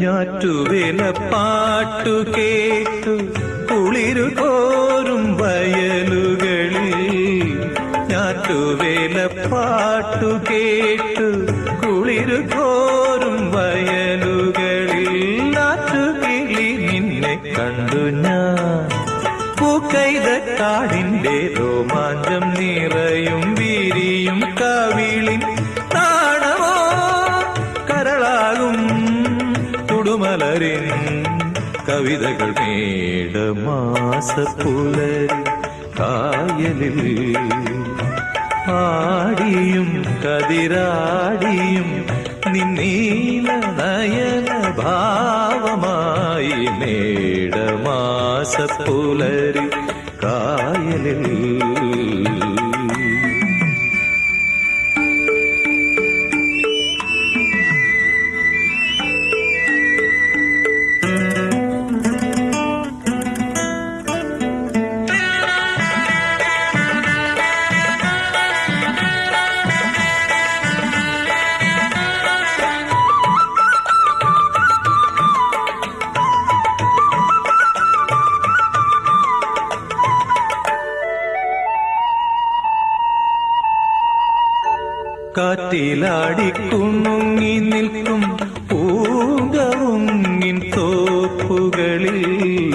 ഞാറ്റുവേല പാട്ടു കേട്ടു കുളിരു കോരും വയലുകളിൽ. ഞാറ്റുവേല പാട്ടു കേട്ടു കുളിരു കോരും വയലുകളിൽ. നാറ്റുകിളി നിന്നെ കണ്ടു ഞാൻ. പൂക്കൈത കാടിന്റെ രോമാഞ്ചം നിറയും വീരിയും കവിളിൻ തുടുമലരിൻ കവിതകൾ മേടമാസപ്പുലരി കായലിൽ ആടിയും കതിരാടിയും നിന്നീല നയന ഭാവമായി മേടമാസപ്പുലരി കായലിൽ കാറ്റിലാടിക്കുണുങ്ങി നിൽക്കും പൂങ്കവുങ്ങിൻ തോപ്പുകളിൽ.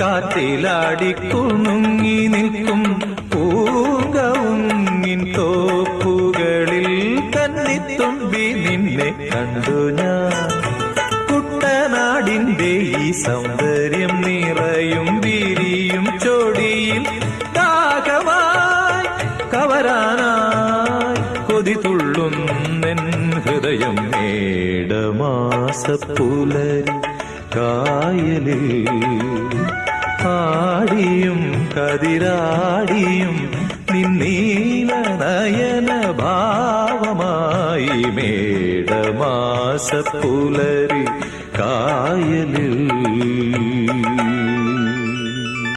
കാറ്റിലാടിക്കുണുങ്ങി നിൽക്കും പൂങ്കവുങ്ങിൻ തോപ്പുകളിൽ. കന്നിത്തുമ്പി നിന്നെ കണ്ടു ഞാൻ. കുട്ടനാടിന്റെ ഈ സൗന്ദര്യം നിറയും വിരിയും കൊതി തുള്ളുന്നെൻ ഹൃദയം മേടമാസപ്പുലരി കായലിൽ ആടിയും കതിരാടിയും നിന്നീല നയന ഭാവമായി മേടമാസപ്പുലരി കായലിൽ.